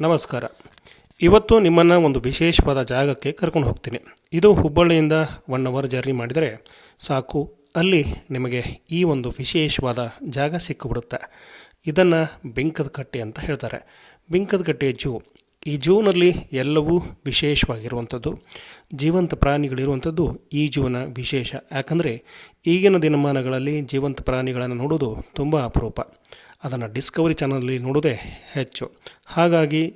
ನಮಸ್ಕಾರ. ಇವತ್ತು ನಿಮ್ಮನ್ನು ಒಂದು ವಿಶೇಷವಾದ ಜಾಗಕ್ಕೆ ಕರ್ಕೊಂಡು ಹೋಗ್ತೀನಿ. ಇದು ಹುಬ್ಬಳ್ಳಿಯಿಂದ ಒನ್ ಅವರ್ ಜರ್ನಿ ಮಾಡಿದರೆ ಸಾಕು. ಅಲ್ಲಿ ನಿಮಗೆ ಈ ಒಂದು ವಿಶೇಷವಾದ ಜಾಗ ಸಿಕ್ಕಿಬಿಡುತ್ತೆ. ಇದನ್ನು ಬಿಂಕದ ಕಟ್ಟೆ ಅಂತ ಹೇಳ್ತಾರೆ. ಬಿಂಕದ ಕಟ್ಟೆ ಜೂ. ಈ ಜೂನಲ್ಲಿ ಎಲ್ಲವೂ ವಿಶೇಷವಾಗಿರುವಂಥದ್ದು, ಜೀವಂತ ಪ್ರಾಣಿಗಳಿರುವಂಥದ್ದು ಈ ಜೂನ ವಿಶೇಷ. ಯಾಕಂದರೆ ಈಗಿನ ದಿನಮಾನಗಳಲ್ಲಿ ಜೀವಂತ ಪ್ರಾಣಿಗಳನ್ನು ನೋಡೋದು ತುಂಬ ಅಪರೂಪ. ಅದನ್ನು ಡಿಸ್ಕವರಿ ಚಾನಲಲ್ಲಿ ನೋಡೋದೇ ಹೆಚ್ಚು. ಹಾಗಾಗಿ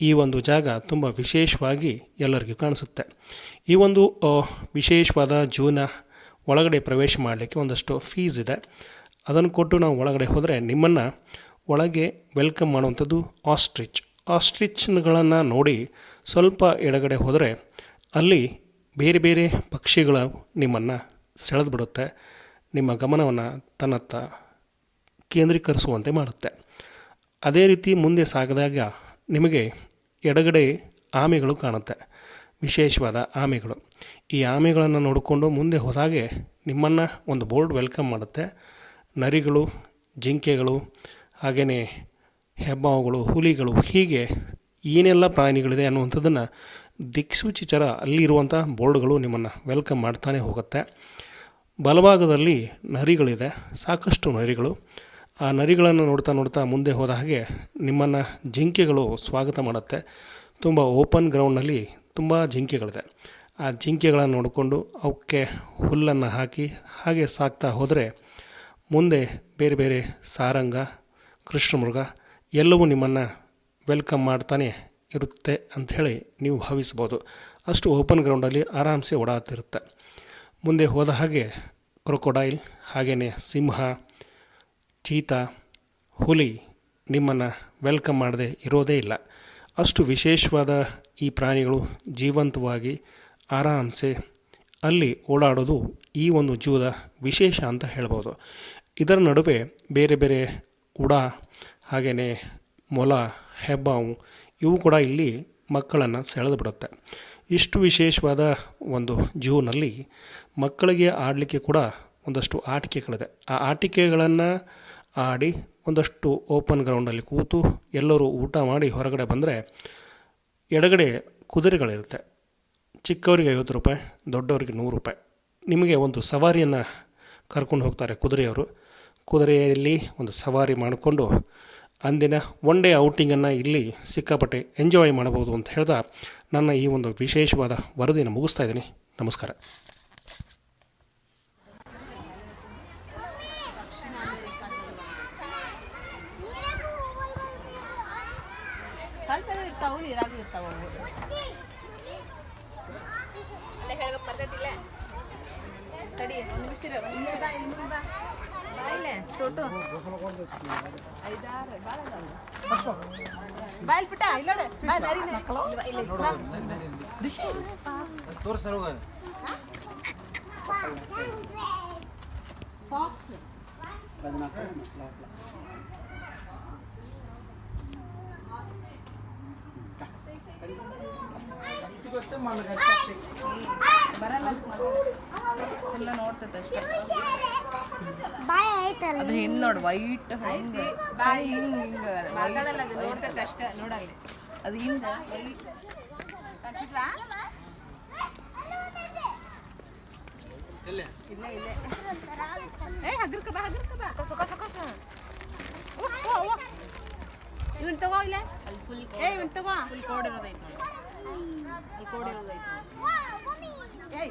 ಈ ಒಂದು ಜಾಗ ತುಂಬ ವಿಶೇಷವಾಗಿ ಎಲ್ಲರಿಗೂ ಕಾಣಿಸುತ್ತೆ. ಈ ಒಂದು ವಿಶೇಷವಾದ ಜೂನ ಒಳಗಡೆ ಪ್ರವೇಶ ಮಾಡಲಿಕ್ಕೆ ಒಂದಷ್ಟು ಫೀಸ್ ಇದೆ. ಅದನ್ನು ಕೊಟ್ಟು ನಾವು ಒಳಗಡೆ ಹೋದರೆ ನಿಮ್ಮನ್ನು ಒಳಗೆ ವೆಲ್ಕಮ್ ಮಾಡುವಂಥದ್ದು ಆಸ್ಟ್ರಿಚ್ ಆಸ್ಟ್ರಿಚ್ಗಳನ್ನು ನೋಡಿ ಸ್ವಲ್ಪ ಎಡಗಡೆ ಹೋದರೆ ಅಲ್ಲಿ ಬೇರೆ ಬೇರೆ ಪಕ್ಷಿಗಳು ನಿಮ್ಮನ್ನು ಸೆಳೆದು ಬಿಡುತ್ತೆ ನಿಮ್ಮ ಗಮನವನ್ನು ತನ್ನತ್ತ ಕೇಂದ್ರೀಕರಿಸುವಂತೆ ಮಾಡುತ್ತೆ. ಅದೇ ರೀತಿ ಮುಂದೆ ಸಾಗಿದಾಗ ನಿಮಗೆ ಎಡಗಡೆ ಆಮೆಗಳು ಕಾಣುತ್ತೆ. ವಿಶೇಷವಾದ ಆಮೆಗಳು. ಈ ಆಮೆಗಳನ್ನು ನೋಡಿಕೊಂಡು ಮುಂದೆ ಹೋದಾಗೆ ನಿಮ್ಮನ್ನು ಒಂದು ಬೋರ್ಡ್ ವೆಲ್ಕಮ್ ಮಾಡುತ್ತೆ. ನರಿಗಳು, ಜಿಂಕೆಗಳು, ಹಾಗೆಯೇ ಹೆಬ್ಬಾವುಗಳು, ಹುಲಿಗಳು, ಹೀಗೆ ಏನೆಲ್ಲ ಪ್ರಾಣಿಗಳಿದೆ ಅನ್ನುವಂಥದ್ದನ್ನು ದಿಕ್ಸೂಚಿಚರ ಅಲ್ಲಿರುವಂಥ ಬೋರ್ಡ್ಗಳು ನಿಮ್ಮನ್ನು ವೆಲ್ಕಮ್ ಮಾಡ್ತಾನೆ ಹೋಗುತ್ತೆ. ಬಲಭಾಗದಲ್ಲಿ ನರಿಗಳಿದೆ, ಸಾಕಷ್ಟು ನರಿಗಳು. ಆ ನರಿಗಳನ್ನು ನೋಡ್ತಾ ನೋಡ್ತಾ ಮುಂದೆ ಹೋದ ಹಾಗೆ ನಿಮ್ಮನ್ನು ಜಿಂಕೆಗಳು ಸ್ವಾಗತ ಮಾಡುತ್ತೆ. ತುಂಬ ಓಪನ್ ಗ್ರೌಂಡ್ನಲ್ಲಿ ತುಂಬ ಜಿಂಕೆಗಳಿದೆ. ಆ ಜಿಂಕೆಗಳನ್ನು ನೋಡಿಕೊಂಡು ಅವಕ್ಕೆ ಹುಲ್ಲನ್ನು ಹಾಕಿ ಹಾಗೆ ಸಾಕ್ತಾ ಹೋದರೆ ಮುಂದೆ ಬೇರೆ ಬೇರೆ ಸಾರಂಗ, ಕೃಷ್ಣಮೃಗ ಎಲ್ಲವೂ ನಿಮ್ಮನ್ನು ವೆಲ್ಕಮ್ ಮಾಡ್ತಾನೆ ಇರುತ್ತೆ ಅಂಥೇಳಿ ನೀವು ಭಾವಿಸ್ಬೋದು. ಅಷ್ಟು ಓಪನ್ ಗ್ರೌಂಡಲ್ಲಿ ಆರಾಮ್ಸೆ ಓಡಾಡ್ತಿರುತ್ತೆ. ಮುಂದೆ ಹೋದ ಹಾಗೆ ಕ್ರೊಕೊಡೈಲ್ ಹಾಗೆಯೇ ಸಿಂಹ, ಚೀತಾ, ಹುಲಿ ನಿಮ್ಮನ್ನು ವೆಲ್ಕಮ್ ಮಾಡದೆ ಇರೋದೇ ಇಲ್ಲ. ಅಷ್ಟು ವಿಶೇಷವಾದ ಈ ಪ್ರಾಣಿಗಳು ಜೀವಂತವಾಗಿ ಆರಾಮ್ಸೆ ಅಲ್ಲಿ ಓಡಾಡೋದು ಈ ಒಂದು ಜೂದ ವಿಶೇಷ ಅಂತ ಹೇಳ್ಬೋದು. ಇದರ ನಡುವೆ ಬೇರೆ ಬೇರೆ ಉಡ ಹಾಗೆಯೇ ಮೊಲ, ಹೆಬ್ಬಾವು ಇವು ಕೂಡ ಇಲ್ಲಿ ಮಕ್ಕಳನ್ನು ಸೆಳೆದು ಬಿಡುತ್ತೆ ಇಷ್ಟು ವಿಶೇಷವಾದ ಒಂದು ಜೂನಲ್ಲಿ ಮಕ್ಕಳಿಗೆ ಆಡಲಿಕ್ಕೆ ಕೂಡ ಒಂದಷ್ಟು ಆಟಿಕೆಗಳಿದೆ. ಆ ಆಟಿಕೆಗಳನ್ನು ಆಡಿ ಒಂದಷ್ಟು ಓಪನ್ ಗ್ರೌಂಡಲ್ಲಿ ಕೂತು ಎಲ್ಲರೂ ಊಟ ಮಾಡಿ ಹೊರಗಡೆ ಬಂದರೆ ಎಡಗಡೆ ಕುದುರೆಗಳಿರುತ್ತೆ. ಚಿಕ್ಕವರಿಗೆ ಐವತ್ತು ರೂಪಾಯಿ, ದೊಡ್ಡವರಿಗೆ ನೂರು ರೂಪಾಯಿ. ನಿಮಗೆ ಒಂದು ಸವಾರಿಯನ್ನು ಕರ್ಕೊಂಡು ಹೋಗ್ತಾರೆ ಕುದುರೆಯವರು. ಕುದುರೆಯಲ್ಲಿ ಒಂದು ಸವಾರಿ ಮಾಡಿಕೊಂಡು ಅಂದಿನ ಒನ್ ಡೇ ಔಟಿಂಗನ್ನು ಇಲ್ಲಿ ಸಿಕ್ಕಾಪಟ್ಟೆ ಎಂಜಾಯ್ ಮಾಡಬಹುದು ಅಂತ ಹೇಳ್ತಾ ನನ್ನ ಈ ಒಂದು ವಿಶೇಷವಾದ ವರದಿನ ಮುಗಿಸ್ತಾ ಇದ್ದೀನಿ. ನಮಸ್ಕಾರ. ಅಲ್ಲೇ ಹೇಳ್ಬೇಕು ತಡಿ, ಒಂದು ನಿಮಿಷ ಇರು ಒಂದು ನಿಮಿಷ ಬಾ ಇಲ್ಲಿ ಮುಂದೆ ಬಾ ಬಾ ಇಲ್ಲೇ ಚೋಟು ಐದಾರು ಭಾಳ ಅದಾವು ಬಾ ಇಲ್ಲಿ ಪುಟ್ಟ ಇಲ್ಲ ನೋಡು ಬಾ ದಾರಿನೇ ಇಲ್ಲಿ ಬಾ, ಇಲ್ಲಿ ಬಾ. ದಿಶೆ ಇಲ್ಲಿ. Fox. ಬರಲ್ಲ ಅದು ಎಲ್ಲ ನೋಡ್ತೈತೆ ಅಷ್ಟೇ ಬಾಯ್ ಆಯ್ತಲ್ಲ ಅದು ಹಿಂದ್ ನೋಡು ವೈಟ್ ಹಂಗೆ. ಬಾಯಿ. ಹಿಂಗೆ ಹಿಂಗೆ ಮಾತಾಡಲ್ಲ ಅದು ನೋಡ್ತೈತೆ ಅಷ್ಟೇ ನೋಡಲ್ಲಿ ಅದು ಹಿಂಗೆ ವೈಟ್ ಇಲ್ಲೇ ಇಲ್ಲೇ. ಏ ಹಗ್ರಕ ಬಾ ಹಗ್ರಕ ಬಾ. ಕಸ ಕಸ ಕಸ ಇವನ್ ತಗೋ ಇಲ್ಲೇ? ಏ ಇವನ್ ತಗೋ. ಫುಲ್ ಕೋಡಿರೋದೈತೆ ಅಲ್ಲಿ ಕೋಡ್ ಇರೋದೈತೆ ಏಯ್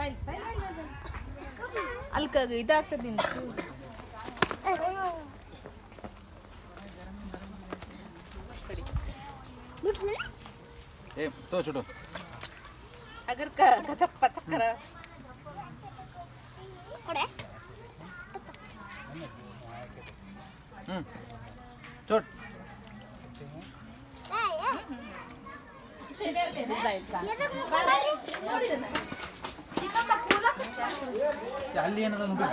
ಬೈ ಬೈ ಬೈ ಅಲ್ಕಾಗ ಇದಾಗ್ತದೆ ನಿಂತು ಏ ತೋ ಚುಟು ಅಗರ್ ಕ ಕಚಪ್ಪ ಚಕ್ಕರ ಕೊಡೆ ಹ್ಮ್ ಚುಟ್ ಏ ಏ ಅಲ್ಲಿ ಏನದ ನೋಡಿ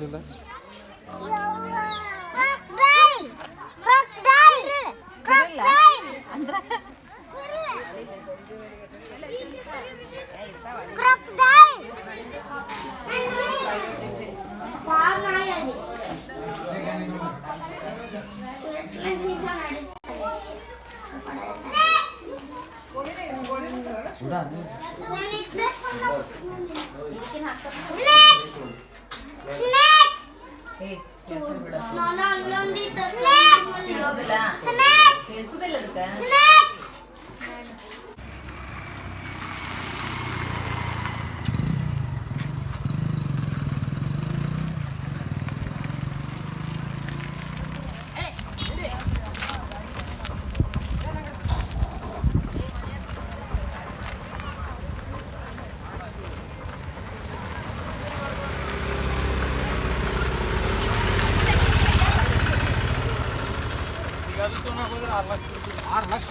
Papai! Papai! Papai! Papai! Crocodile! ಕೆಲ್ಸದಿಲ್ಲ ಅದಕ್ಕೆ ಸ್ನೇಕ್ ಆರು ಲಕ್ಷ